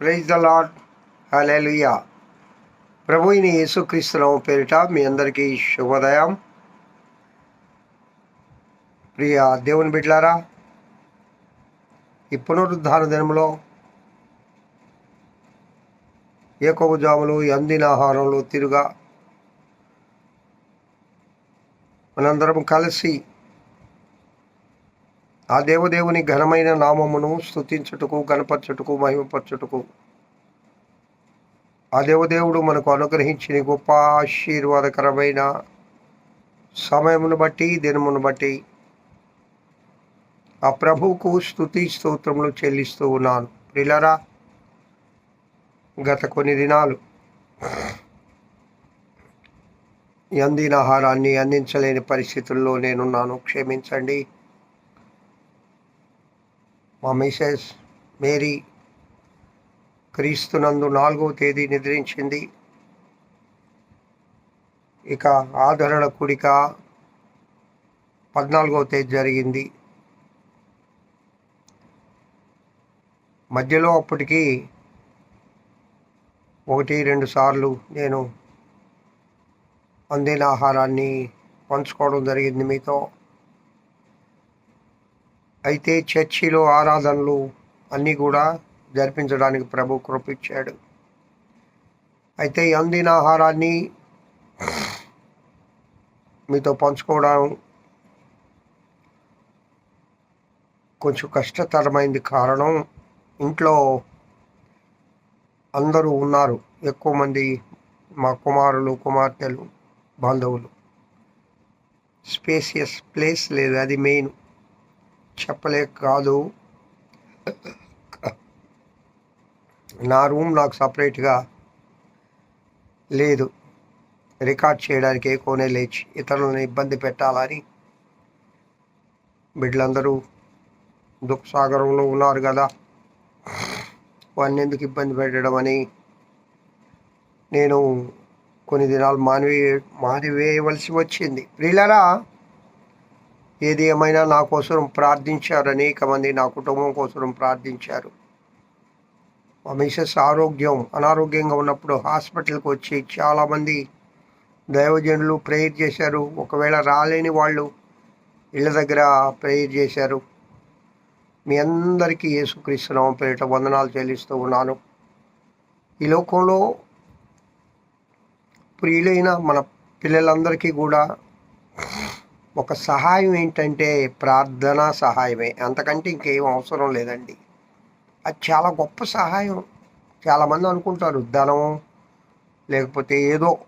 Praise the Lord hallelujah ప్రభు అయిన యేసుక్రీస్తునామ పేరిట మీ అందరికీ శుభోదయం. ప్రియ దేవుని బిడ్లారా ఈ పునరుద్ధాన దినంలో ఏకోబు జాములు అందిన ఆహారంలో తిరుగా మనందరం కలిసి ఆ దేవదేవుని ఘనమైన నామమును స్తుతించుటకు గణపరచుటకు మహిమపరచుటకు. ఆ దేవదేవుడు మనకు అనుగ్రహించిన గొప్ప ఆశీర్వాదకరమైన సమయమును బట్టి దినమును బట్టి ఆ ప్రభువుకు స్తుతి స్తోత్రములు చెల్లిస్తూ ఉన్నాను. ప్రిలరా గత కొన్ని దినాలు అందిన ఆహారాన్ని అందించలేని పరిస్థితుల్లో నేనున్నాను. క్షమించండి. మా మిసెస్ మేరీ క్రీస్తునందు నాలుగవ తేదీ నిద్రించింది. ఇక ఆదరణ కూడిక పద్నాలుగవ తేదీ జరిగింది. మధ్యలో అప్పటికి ఒకటి రెండు సార్లు నేను అందిన ఆహారాన్ని పంచుకోవడం జరిగింది మీతో. అయితే చర్చిలో ఆరాధనలు అన్నీ కూడా జరిపించడానికి ప్రభు కృపించాడు. అయితే అందిన ఆహారాన్ని మీతో పంచుకోవడం కొంచెం కష్టతరమైంది కారణం ఇంట్లో అందరూ ఉన్నారు ఎక్కువ మంది మా కుమారులు కుమార్తెలు బంధువులు. స్పేసియస్ ప్లేస్ లేదు అది మెయిన్. చెప్పలేక కాదు. నా రూమ్ నాకు సపరేట్గా లేదు. రికార్డ్ చేయడానికి కోనే లేచి ఇతరులను ఇబ్బంది పెట్టాలని బిడ్డలందరూ దుఃఖసాగరంలో ఉన్నారు కదా. వాడిని ఎందుకు ఇబ్బంది పెట్టడం అని నేను కొన్ని దినాలు మానివే మానివేయవలసి వచ్చింది. వీళ్ళరా ఏది ఏమైనా నా కోసం ప్రార్థించారు అనేక మంది నా కుటుంబం కోసం ప్రార్థించారు. మా మిసెస్ ఆరోగ్యం అనారోగ్యంగా ఉన్నప్పుడు హాస్పిటల్కి వచ్చి చాలామంది దైవజనులు ప్రేయర్ చేశారు. ఒకవేళ రాలేని వాళ్ళు ఇళ్ళ దగ్గర ప్రేయర్ చేశారు. మీ అందరికీ యేసుక్రీస్తునామం పేరిట వందనాలు చెల్లిస్తూ ఉన్నాను. ఈ లోకంలో ప్రియులైన మన పిల్లలందరికీ కూడా ఒక సహాయం ఏంటంటే ప్రార్థనా సహాయమే. అంతకంటే ఇంకేం అవసరం లేదండి. అది చాలా గొప్ప సహాయం. చాలామంది అనుకుంటారు ధనం లేకపోతే ఏదో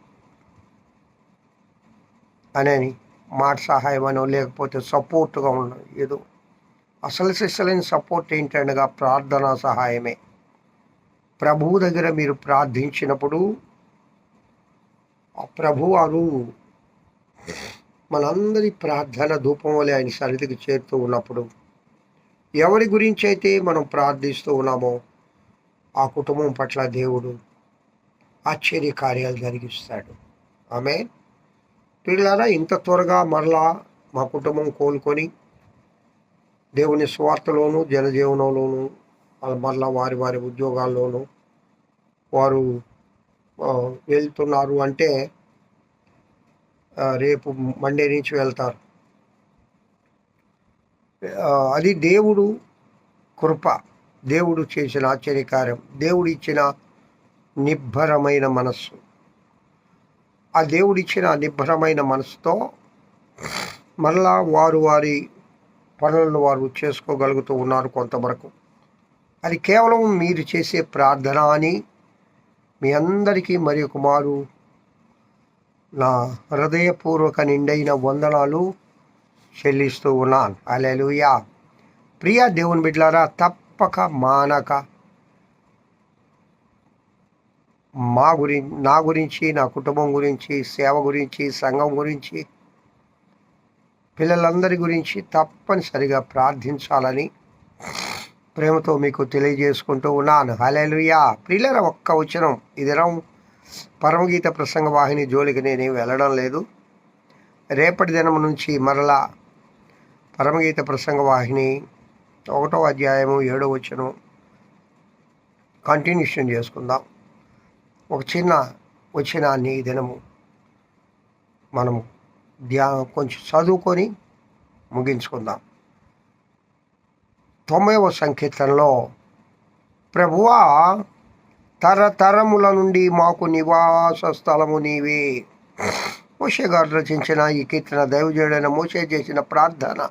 అని మాట సహాయం అనో లేకపోతే సపోర్ట్గా ఉండడం ఏదో. అసలు సిసలైన సపోర్ట్ ఏంటనగా ప్రార్థనా సహాయమే. ప్రభువు దగ్గర మీరు ప్రార్థించినప్పుడు ఆ ప్రభువారు మనందరి ప్రార్థన ధూపం వలె ఆయన సన్నిధికి చేరుతూ ఉన్నప్పుడు ఎవరి గురించి అయితే మనం ప్రార్థిస్తూ ఉన్నామో ఆ కుటుంబం పట్ల దేవుడు ఆశ్చర్య కార్యాలు జరిగిస్తాడు. ఆమె పిల్లలారా ఇంత త్వరగా మరలా మా కుటుంబం కోలుకొని దేవుని స్వార్థలోను జనజీవనంలోను మరలా వారి వారి ఉద్యోగాల్లోనూ వారు వెళ్తున్నారు అంటే రేపు మండే నుంచి వెళ్తారు. అది దేవుడు కృప. దేవుడు చేసిన ఆశ్చర్యకార్యం. దేవుడు ఇచ్చిన నిబ్బరమైన మనస్సు. ఆ దేవుడిచ్చిన నిబ్బరమైన మనసుతో మరలా వారు వారి పనులను వారు చేసుకోగలుగుతూ ఉన్నారు కొంతవరకు. అది కేవలం మీరు చేసే ప్రార్థన అని మీ అందరికీ మరి కుమారు నా హృదయపూర్వక నిండైన వందనాలు చెల్లిస్తూ ఉన్నాను. అలెలుయా ప్రియ దేవుని బిడ్లారా తప్పక మానక మా గురి నా గురించి నా కుటుంబం గురించి సేవ గురించి సంఘం గురించి పిల్లలందరి గురించి తప్పనిసరిగా ప్రార్థించాలని ప్రేమతో మీకు తెలియజేసుకుంటూ ఉన్నాను. హలేలుయా ప్రియులర ఒక్క వచనం. ఈ పరమగీత ప్రసంగ వాహిని జోలికి నేను వెళ్ళడం లేదు. రేపటి దినం నుంచి మరలా పరమగీత ప్రసంగ వాహిని ఒకటో అధ్యాయము ఏడో వచ్చను కంటిన్యూషన్ చేసుకుందాం. ఒక చిన్న వచ్చిన నీ దినము మనం ధ్యా కొంచెం చదువుకొని ముగించుకుందాం. తొంభైవ సంకీర్తనలో ప్రభువా తరతరముల నుండి మాకు నివాస స్థలము నీవే. మోషే గారు రచించిన ఈ కీర్తన దైవజుడైన మోషే చేసిన ప్రార్థన.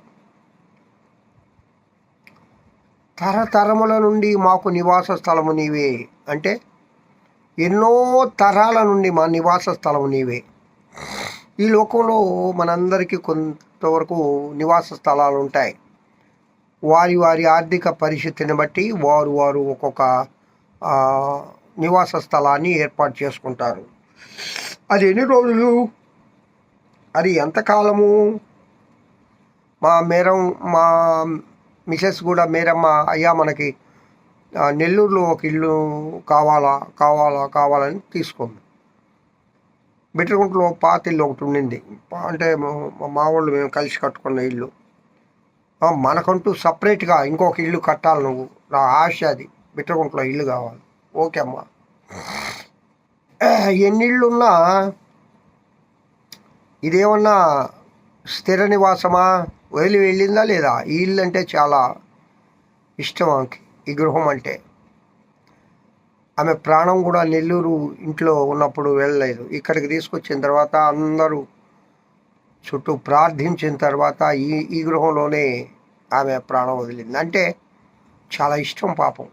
తరతరముల నుండి మాకు నివాస స్థలము నీవే. అంటే ఎన్నో తరాల నుండి మా నివాస స్థలము నీవే. ఈ లోకంలో మనందరికీ కొంతవరకు నివాస స్థలాలు ఉంటాయి. వారి వారి ఆర్థిక పరిస్థితిని బట్టి వారు వారు ఒక్కొక్క నివాస స్థలాన్ని ఏర్పాటు చేసుకుంటారు. అది ఎన్ని రోజులు? అది ఎంతకాలము మా మేరం మా మిసెస్ కూడా మేరమ్మ అయ్యా మనకి నెల్లూరులో ఒక ఇల్లు కావాలా కావాలా కావాలని తీసుకుంది. బిట్రగుంటలో పాత ఇల్లు ఒకటి ఉండింది. అంటే మా- వాళ్ళు మేము కలిసి కట్టుకున్న ఇల్లు. మనకంటూ సపరేట్గా ఇంకొక ఇల్లు కట్టాలి నువ్వు. నా ఆశ అది. బిట్రగుంటలో ఇల్లు కావాలి. ఓకే అమ్మా. ఎన్నిళ్ళున్నా ఇదేమన్నా స్థిర నివాసమా? వదిలి వెళ్ళిందా లేదా? ఈ ఇల్లు అంటే చాలా ఇష్టం ఆమెకి ఈ గృహం అంటే. ఆమె ప్రాణం కూడా నెల్లూరు ఇంట్లో ఉన్నప్పుడు వెళ్ళలేదు. ఇక్కడికి తీసుకొచ్చిన తర్వాత అందరూ చుట్టూ ప్రార్థించిన తర్వాత ఈ ఈ గృహంలోనే ఆమె ప్రాణం వదిలింది. అంటే చాలా ఇష్టం పాపం.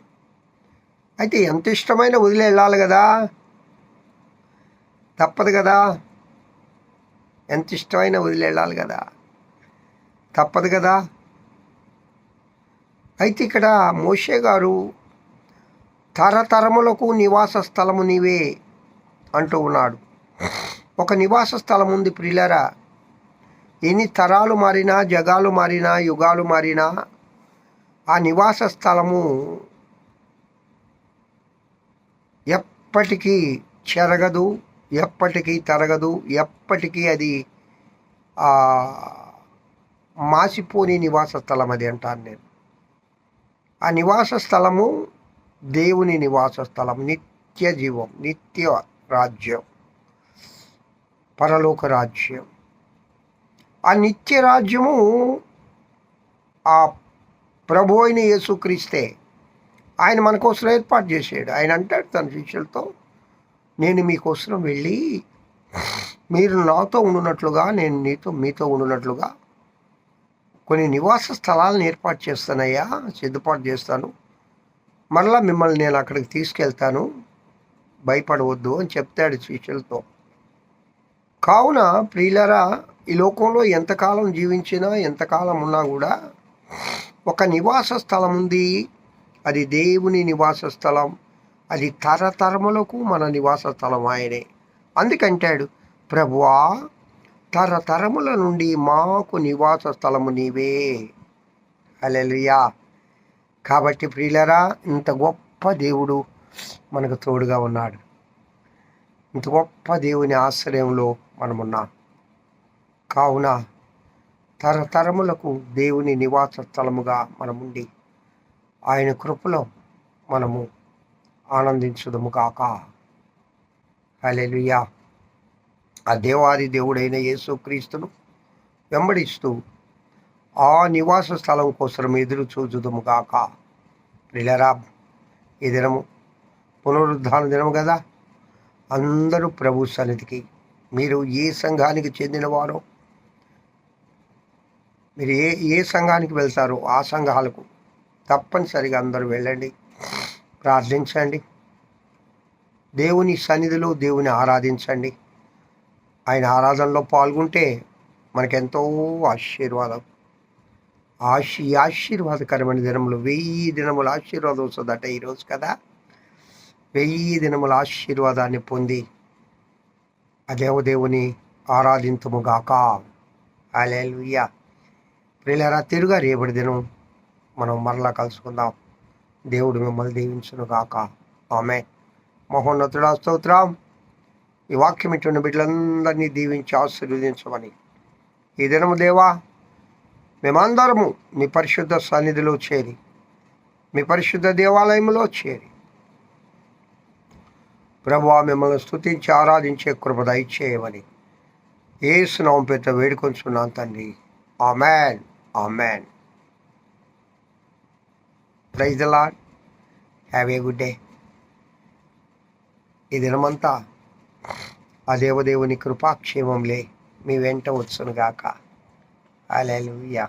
అయితే ఎంత ఇష్టమైన వదిలి వెళ్ళాలి కదా. తప్పదు కదా. ఎంత ఇష్టమైన వదిలి వెళ్ళాలి కదా. తప్పదు కదా. అయితే ఇక్కడ మోషే గారు తరతరములకు నివాస స్థలము నీవే అంటూ ఉన్నాడు. ఒక నివాస స్థలం ఉంది ప్రిలరా ఎన్ని తరాలు మారినా జగాలు మారినా యుగాలు మారినా ఆ నివాస స్థలము ఎప్పటికీ చెరగదు ఎప్పటికీ తరగదు ఎప్పటికీ అది మాసిపోని నివాస స్థలం అది అంటాను నేను. ఆ నివాస స్థలము దేవుని నివాస స్థలం నిత్య జీవం నిత్య రాజ్యం పరలోక రాజ్యం. ఆ నిత్య రాజ్యము ఆ ప్రభు అయిన యేసుక్రీస్తే ఆయన మన కోసం ఏర్పాటు చేసాడు ఆయన అంటాడు తన శిష్యులతో నేను మీకోసం వెళ్ళి మీరు నాతో ఉండునట్లుగా నేను నీతో మీతో ఉండునట్లుగా కొన్ని నివాస స్థలాలను ఏర్పాటు చేస్తానయ్యా సిద్ధపాటు చేస్తాను. మరలా మిమ్మల్ని నేను అక్కడికి తీసుకెళ్తాను. భయపడవద్దు అని చెప్తాడు శిష్యులతో. కావున ప్రియులరా ఈ లోకంలో ఎంతకాలం జీవించినా ఎంతకాలం ఉన్నా కూడా ఒక నివాస స్థలం ఉంది. అది దేవుని నివాస స్థలం. అది తరతరములకు మన నివాస స్థలం ఆయనే. అందుకంటాడు ప్రభువా తరతరముల నుండి మాకు నివాస స్థలము నీవే. అలెలుయా కాబట్టి ప్రియులరా ఇంత గొప్ప దేవుడు మనకు తోడుగా ఉన్నాడు. ఇంత గొప్ప దేవుని ఆశ్రయంలో మనమున్నాం. కావున తరతరములకు దేవుని నివాస స్థలముగా మనముండి ఆయన కృపలో మనము ఆనందించుదము కాక. హలెలుయా ఆ దేవాది దేవుడైన యేసుక్రీస్తును వెంబడిస్తూ ఆ నివాస స్థలం కోసం ఎదురు చూచుదము కాక. ప్రిలరా ఈ దినము పునరుద్ధాన దినము కదా? అందరూ ప్రభు సన్నిధికి మీరు ఏ సంఘానికి చెందినవారో మీరు ఏ ఏ సంఘానికి వెళ్తారో ఆ సంఘాలకు తప్పనిసరిగా అందరూ వెళ్ళండి. ప్రార్థించండి. దేవుని సన్నిధిలో దేవుని ఆరాధించండి. ఆయన ఆరాధనలో పాల్గొంటే మనకెంతో ఆశీర్వాదం. ఆశీ ఆశీర్వాదకరమైన దినములు. వెయ్యి దినముల ఆశీర్వాదం వస్తుందట ఈరోజు కదా. వెయ్యి దినముల ఆశీర్వాదాన్ని పొంది ఆ దేవదేవుని ఆరాధింతుముగాక అలెలుయ్య ప్రిలరా తిరుగా రేపటి దినం మనం మరలా కలుసుకుందాం. దేవుడు మిమ్మల్ని దీవించును కాక ఆమె మహోన్నతుడా స్తోత్రం. ఈ వాక్యం ఇటువంటి బిడ్డలందరినీ దీవించి ఆశీర్వదించమని. ఈ దినము దేవా మేమందరము మీ పరిశుద్ధ సన్నిధిలో చేరి మీ పరిశుద్ధ దేవాలయంలో చేరి. ప్రభు మిమ్మల్ని స్తుతించి ఆరాధించే కృప దయచేయమని. ఏసునామం పేట వేడుకొంచున్నాను తండ్రి. Amen. Amen. Praise the Lord have a good day. ఈ దినమంతా ఆ దేవదేవుని కృపాక్షేమంలే మీ వెంట వచ్చునుగాక అలెలుయ్యా